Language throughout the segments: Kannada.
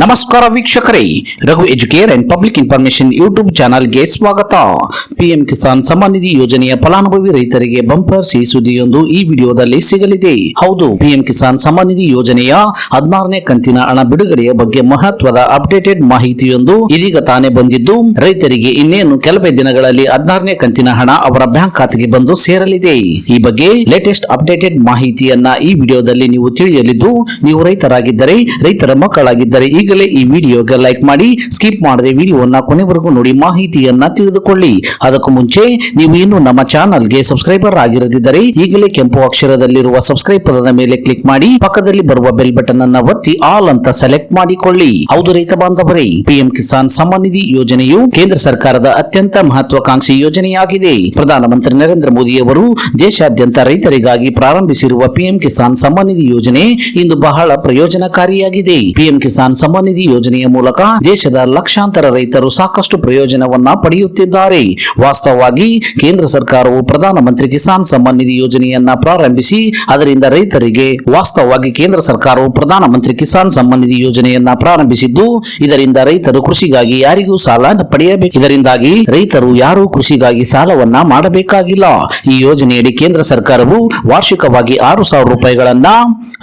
ನಮಸ್ಕಾರ ವೀಕ್ಷಕರೇ, Raghu Educare and public information YouTube ಚಾನಲ್ಗೆ ಸ್ವಾಗತ. ಪಿಎಂ ಕಿಸಾನ್ ಸಮ್ಮಾನ್ ನಿಧಿ ಯೋಜನೆಯ ಫಲಾನುಭವಿ ರೈತರಿಗೆ ಬಂಪರ್ ಸಿಹಿ ಸುದ್ದಿಯೊಂದು ಈ ವಿಡಿಯೋದಲ್ಲಿ ಸಿಗಲಿದೆ. ಹೌದು ಪಿಎಂ ಕಿಸಾನ್ ಸಮ್ಮಾನ್ ನಿಧಿ ಯೋಜನೆಯ ಹದಿನಾರನೇ ಕಂತಿನ ಹಣ ಬಿಡುಗಡೆಯ ಬಗ್ಗೆ ಮಹತ್ವದ ಅಪ್ಡೇಟೆಡ್ ಮಾಹಿತಿಯೊಂದು ಇದೀಗ ತಾನೇ ಬಂದಿದ್ದು, ರೈತರಿಗೆ ಇನ್ನೇನು ಕೆಲವೇ ದಿನಗಳಲ್ಲಿ ಹದಿನಾರನೇ ಕಂತಿನ ಹಣ ಅವರ ಬ್ಯಾಂಕ್ ಖಾತೆಗೆ ಬಂದು ಸೇರಲಿದೆ. ಈ ಬಗ್ಗೆ ಲೇಟೆಸ್ಟ್ ಅಪ್ಡೇಟೆಡ್ ಮಾಹಿತಿಯನ್ನ ಈ ವಿಡಿಯೋದಲ್ಲಿ ನೀವು ತಿಳಿಯಲಿದ್ದು, ನೀವು ರೈತರಾಗಿದ್ದರೆ, ರೈತರ ಮಕ್ಕಳಾಗಿದ್ದರೆ ಈಗಲೇ ಈ ವಿಡಿಯೋಗೆ ಲೈಕ್ ಮಾಡಿ, ಸ್ಕಿಪ್ ಮಾಡದೆ ವಿಡಿಯೋವನ್ನು ಕೊನೆವರೆಗೂ ನೋಡಿ, ಮಾಹಿತಿಯನ್ನ ತಿಳಿದುಕೊಳ್ಳಿ. ಅದಕ್ಕೂ ಮುಂಚೆ, ನೀವು ಇನ್ನು ನಮ್ಮ ಚಾನಲ್ಗೆ ಸಬ್ಸ್ಕ್ರೈಬರ್ ಆಗಿರದಿದ್ದರೆ ಈಗಲೇ ಕೆಂಪು ಅಕ್ಷರದಲ್ಲಿರುವ ಸಬ್ಸ್ಕ್ರೈಬ್ ಪದದ ಮೇಲೆ ಕ್ಲಿಕ್ ಮಾಡಿ, ಪಕ್ಕದಲ್ಲಿ ಬರುವ ಬೆಲ್ ಬಟನ್ ಅನ್ನ ಒತ್ತಿ, ಆಲ್ ಅಂತ ಸೆಲೆಕ್ಟ್ ಮಾಡಿಕೊಳ್ಳಿ. ಹೌದು ರೈತ ಬಾಂಧವರೇ, ಪಿಎಂ ಕಿಸಾನ್ ಸಮ್ಮಾನ್ ನಿಧಿ ಯೋಜನೆಯು ಕೇಂದ್ರ ಸರ್ಕಾರದ ಅತ್ಯಂತ ಮಹತ್ವಾಕಾಂಕ್ಷಿ ಯೋಜನೆಯಾಗಿದೆ. ಪ್ರಧಾನಮಂತ್ರಿ ನರೇಂದ್ರ ಮೋದಿ ಅವರು ದೇಶಾದ್ಯಂತ ರೈತರಿಗಾಗಿ ಪ್ರಾರಂಭಿಸಿರುವ ಪಿಎಂ ಕಿಸಾನ್ ಸಮ್ಮಾನ್ ನಿಧಿ ಯೋಜನೆ ಇಂದು ಬಹಳ ಪ್ರಯೋಜನಕಾರಿಯಾಗಿದೆ. ಪಿಎಂ ಕಿಸಾನ್ ನಿಧಿ ಯೋಜನೆಯ ಮೂಲಕ ದೇಶದ ಲಕ್ಷಾಂತರ ರೈತರು ಸಾಕಷ್ಟು ಪ್ರಯೋಜನವನ್ನ ಪಡೆಯುತ್ತಿದ್ದಾರೆ. ವಾಸ್ತವವಾಗಿ ಕೇಂದ್ರ ಸರ್ಕಾರವು ಪ್ರಧಾನಮಂತ್ರಿ ಕಿಸಾನ್ ಸಮ್ಮಾನ್ ನಿಧಿ ಯೋಜನೆಯನ್ನ ಪ್ರಾರಂಭಿಸಿ, ಅದರಿಂದ ರೈತರಿಗೆ ವಾಸ್ತವವಾಗಿ ಕೇಂದ್ರ ಸರ್ಕಾರವು ಪ್ರಧಾನಮಂತ್ರಿ ಕಿಸಾನ್ ಸಮ್ಮಾನ್ ನಿಧಿ ಯೋಜನೆಯನ್ನ ಪ್ರಾರಂಭಿಸಿದ್ದು, ಇದರಿಂದ ರೈತರು ಕೃಷಿಗಾಗಿ ಯಾರಿಗೂ ಸಾಲ ಪಡೆಯಬೇಕು. ಇದರಿಂದಾಗಿ ರೈತರು ಯಾರೂ ಕೃಷಿಗಾಗಿ ಸಾಲವನ್ನ ಮಾಡಬೇಕಾಗಿಲ್ಲ. ಈ ಯೋಜನೆಯಡಿ ಕೇಂದ್ರ ಸರ್ಕಾರವು ವಾರ್ಷಿಕವಾಗಿ ಆರು ಸಾವಿರ ರೂಪಾಯಿಗಳನ್ನ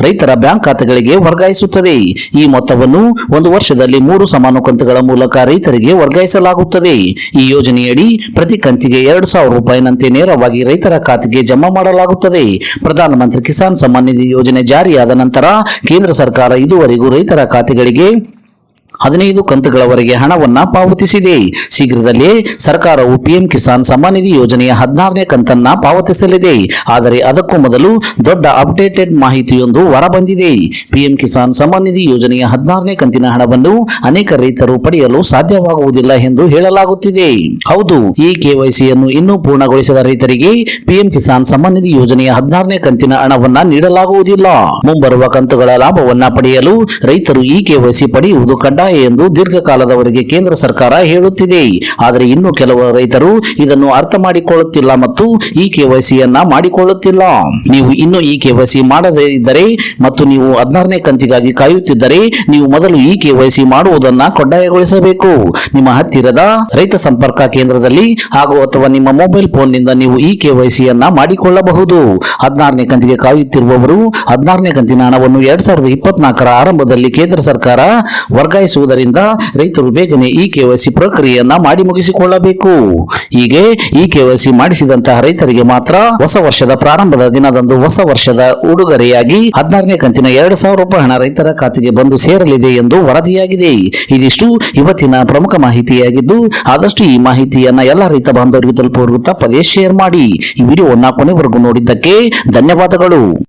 ರೈತರ ಬ್ಯಾಂಕ್ ಖಾತೆಗಳಿಗೆ ವರ್ಗಾಯಿಸುತ್ತದೆ. ಈ ಮೊತ್ತವನ್ನು ಒಂದು ವರ್ಷದಲ್ಲಿ ಮೂರು ಸಮಾನು ಕಂತುಗಳ ಮೂಲಕ ರೈತರಿಗೆ ವರ್ಗಾಯಿಸಲಾಗುತ್ತದೆ. ಈ ಯೋಜನೆಯಡಿ ಪ್ರತಿ ಕಂತಿಗೆ ಎರಡು ಸಾವಿರ ರೂಪಾಯಿನಂತೆ ನೇರವಾಗಿ ರೈತರ ಖಾತೆಗೆ ಜಮಾ ಮಾಡಲಾಗುತ್ತದೆ. ಪ್ರಧಾನಮಂತ್ರಿ ಕಿಸಾನ್ ಸಮ್ಮಾನ್ ನಿಧಿ ಯೋಜನೆ ಜಾರಿಯಾದ ನಂತರ ಕೇಂದ್ರ ಸರ್ಕಾರ ಇದುವರೆಗೂ ರೈತರ ಖಾತೆಗಳಿಗೆ ಹದಿನೈದು ಕಂತುಗಳವರೆಗೆ ಹಣವನ್ನು ಪಾವತಿಸಿದೆ. ಶೀಘ್ರದಲ್ಲೇ ಸರ್ಕಾರವು ಪಿಎಂ ಕಿಸಾನ್ ಸಮ್ಮಾನ್ ನಿಧಿ ಯೋಜನೆಯ ಹದಿನಾರನೇ ಕಂತನ್ನ ಪಾವತಿಸಲಿದೆ. ಆದರೆ ಅದಕ್ಕೂ ಮೊದಲು ದೊಡ್ಡ ಅಪ್ಡೇಟೆಡ್ ಮಾಹಿತಿಯೊಂದು ಹೊರಬಂದಿದೆ. ಪಿಎಂ ಕಿಸಾನ್ ಸಮ್ಮಾನ್ ನಿಧಿ ಯೋಜನೆಯ ಹದಿನಾರನೇ ಕಂತಿನ ಹಣವನ್ನು ಅನೇಕ ರೈತರು ಪಡೆಯಲು ಸಾಧ್ಯವಾಗುವುದಿಲ್ಲ ಎಂದು ಹೇಳಲಾಗುತ್ತಿದೆ. ಹೌದು, ಈ ಕೆವೈಸಿಯನ್ನು ಇನ್ನೂ ಪೂರ್ಣಗೊಳಿಸದ ರೈತರಿಗೆ ಪಿಎಂ ಕಿಸಾನ್ ಸಮ್ಮಾನ್ ನಿಧಿ ಯೋಜನೆಯ ಹದಿನಾರನೇ ಕಂತಿನ ಹಣವನ್ನ ನೀಡಲಾಗುವುದಿಲ್ಲ. ಮುಂಬರುವ ಕಂತುಗಳ ಲಾಭವನ್ನ ಪಡೆಯಲು ರೈತರು ಈ ಕೆವೈಸಿ ಪಡೆಯುವುದು ಕಡ್ಡಾಯ. ಎಂದು ದೀರ್ಘಕಾಲದವರೆಗೆ ಕೇಂದ್ರ ಸರ್ಕಾರ ಹೇಳುತ್ತಿದೆ. ಆದರೆ ಇನ್ನು ಕೆಲವು ರೈತರು ಇದನ್ನು ಅರ್ಥ ಮಾಡಿಕೊಳ್ಳುತ್ತಿಲ್ಲ ಮತ್ತು ಈ ಕೆವೈಸಿಯನ್ನ ಮಾಡಿಕೊಳ್ಳುತ್ತಿಲ್ಲ. ನೀವು ಇನ್ನು ಈ ಕೆವೈಸಿ ಮಾಡದೇ ಇದ್ದರೆ ಮತ್ತು ನೀವು ಹದಿನಾರನೇ ಕಂತಿಗಾಗಿ ಕಾಯುತ್ತಿದ್ದರೆ ನೀವು ಮೊದಲು ಈ ಕೆವೈಸಿ ಮಾಡುವುದನ್ನ ಕಡ್ಡಾಯಗೊಳಿಸಬೇಕು. ನಿಮ್ಮ ಹತ್ತಿರದ ರೈತ ಸಂಪರ್ಕ ಕೇಂದ್ರದಲ್ಲಿ ಹಾಗೂ ಅಥವಾ ನಿಮ್ಮ ಮೊಬೈಲ್ ಫೋನ್ನಿಂದ ನೀವು ಈ ಕೆವೈಸಿಯನ್ನ ಮಾಡಿಕೊಳ್ಳಬಹುದು. ಹದಿನಾರನೇ ಕಂತಿಗೆ ಕಾಯುತ್ತಿರುವವರು ಹದಿನಾರನೇ ಕಂತಿನ ಹಣವನ್ನು ಎರಡ್ ಸಾವಿರದ ಇಪ್ಪತ್ನಾಲ್ಕರ ಆರಂಭದಲ್ಲಿ ಕೇಂದ್ರ ಸರ್ಕಾರ ವರ್ಗಾಯಿಸುವುದರಿಂದ ರೈತರು ಬೇಗನೆ ಈ ಕೆವೈಸಿ ಪ್ರಕ್ರಿಯೆಯನ್ನ ಮಾಡಿ ಮುಗಿಸಿಕೊಳ್ಳಬೇಕು. ಹೀಗೆ ಇ ಕೆವೈಸಿ ಮಾಡಿಸಿದಂತಹ ರೈತರಿಗೆ ಮಾತ್ರ ಹೊಸ ವರ್ಷದ ಪ್ರಾರಂಭದ ದಿನದಂದು ಹೊಸ ವರ್ಷದ ಉಡುಗೊರೆಯಾಗಿ ಹದಿನಾರನೇ ಕಂತಿನ ಎರಡು ಸಾವಿರ ರೂಪಾಯಿ ಹಣ ರೈತರ ಖಾತೆಗೆ ಬಂದು ಸೇರಲಿದೆ ಎಂದು ವರದಿಯಾಗಿದೆ. ಇದಿಷ್ಟು ಇವತ್ತಿನ ಪ್ರಮುಖ ಮಾಹಿತಿಯಾಗಿದ್ದು, ಆದಷ್ಟು ಈ ಮಾಹಿತಿಯನ್ನ ಎಲ್ಲ ರೈತ ಬಾಂಧವರಿಗೆ ತಲುಪುವ ತಪ್ಪದೇ ಶೇರ್ ಮಾಡಿ ಈ ವಿಡಿಯೋವನ್ನ ಕೊನೆವರೆಗೂ ನೋಡಿದ್ದಕ್ಕೆ ಧನ್ಯವಾದಗಳು.